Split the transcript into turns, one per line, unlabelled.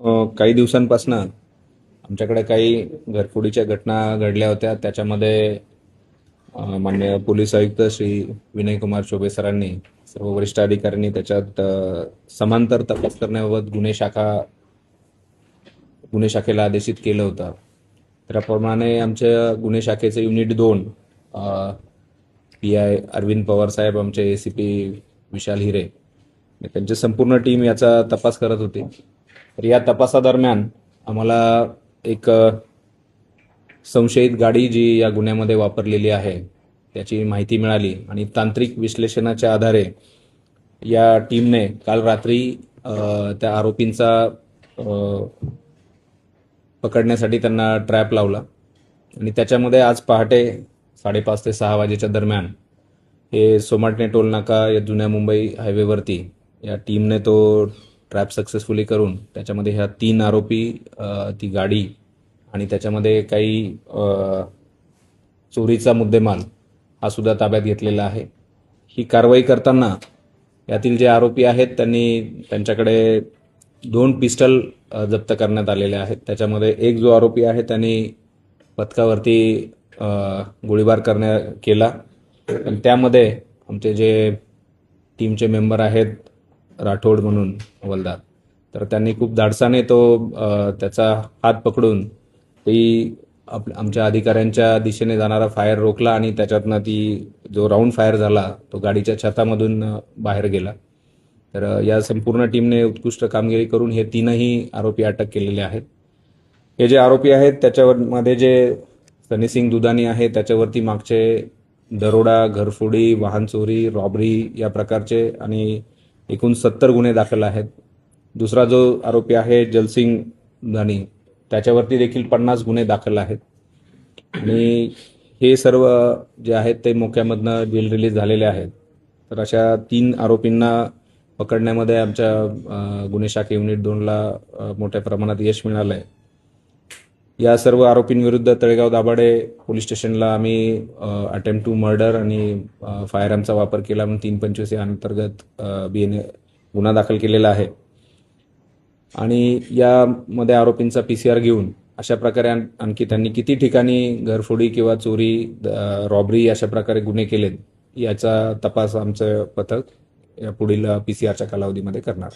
काही दिवसांपासून आमच्याकडे काही घरफोडीच्या घटना घडल्या होत्या. त्याच्यामध्ये मान्य माननीय पोलीस आयुक्त श्री विनय कुमार चोबे सरांनी सर्व वरिष्ठ अधिकाऱ्यांनी त्याच्यात समांतर तपास करण्याबाबत गुन्हे शाखा गुन्हे शाखेला आदेशित केलं होतं. त्याप्रमाणे आमच्या गुन्हे शाखेचे युनिट दोन पी आय अरविंद पवार साहेब आमचे ए सी पी विशाल हिरे त्यांची संपूर्ण टीम याचा तपास करत होती. तर या तपासादरम्यान आम्हाला एक संशयित गाडी जी या गुन्ह्यामध्ये वापरलेली आहे त्याची माहिती मिळाली आणि तांत्रिक विश्लेषणाच्या आधारे या टीमने काल रात्री त्या आरोपींचा पकडण्यासाठी त्यांना ट्रॅप लावला आणि त्याच्यामध्ये आज पहाटे साडेपाच ते सहा वाजेच्या दरम्यान हे सोमाटणे टोल नाका या जुन्या मुंबई हायवेवरती या टीमने तो ट्रॅप सक्सेसफुली करून त्याच्यामध्ये ह्या तीन आरोपी ती गाडी आणि त्याच्यामध्ये काही चोरीचा मुद्देमाल हा सुद्धा ताब्यात घेतलेला आहे. ही कारवाई करताना यातील जे आरोपी आहेत त्यांनी त्यांच्याकडे दोन पिस्टल जप्त करण्यात आलेले आहेत. त्याच्यामध्ये एक जो आरोपी आहे त्यांनी पथकावरती गोळीबार करण्या केला. त्यामध्ये आमचे जे टीमचे मेंबर आहेत राठोड म्हणून हवलदार तर त्यांनी खूप धाडसाने तो त्याचा हात पकडून ती आप आमच्या अधिकाऱ्यांच्या दिशेने जाणारा फायर रोखला आणि त्याच्यातनं ती जो राऊंड फायर झाला तो गाडीच्या छतामधून बाहेर गेला. तर या संपूर्ण टीमने उत्कृष्ट कामगिरी करून हे तीनही आरोपी अटक केलेले आहेत. हे जे आरोपी आहेत त्याच्यावर मध्ये जे सनी सिंग दुधानी आहे त्याच्यावरती मागचे दरोडा घरफोडी वाहन चोरी रॉबरी या प्रकारचे आणि एकूण सत्तर गुन्हे दाखल आहेत. दुसरा जो आरोपी आहे जलसिंग दुधानी त्याच्यावरती देखील पन्नास गुन्हे दाखल आहेत. आणि हे सर्व जे आहेत ते मोक्यामधनं जेल रिलीज झालेले आहेत. तर अशा तीन आरोपींना पकडण्यामध्ये आमच्या गुन्हे शाखे युनिट दोनला मोठ्या प्रमाणात यश मिळालं आहे या सर्व आरोपींविरुद्ध तळेगाव दाभाडे पोलीस स्टेशनला आम्ही अटेम्प्ट टू मर्डर आणि फायर आर्मचा वापर केला म्हणून तीन पंचवीस या अंतर्गत बी एन गुन्हा दाखल केलेला आहे. आणि यामध्ये आरोपींचा पी सी आर घेऊन अशा प्रकारे आणखी त्यांनी किती ठिकाणी घरफोडी किंवा चोरी रॉबरी अशा प्रकारे गुन्हे केलेत याचा तपास आमचं पथक या पुढील पी सी आरच्या कालावधीमध्ये करणार.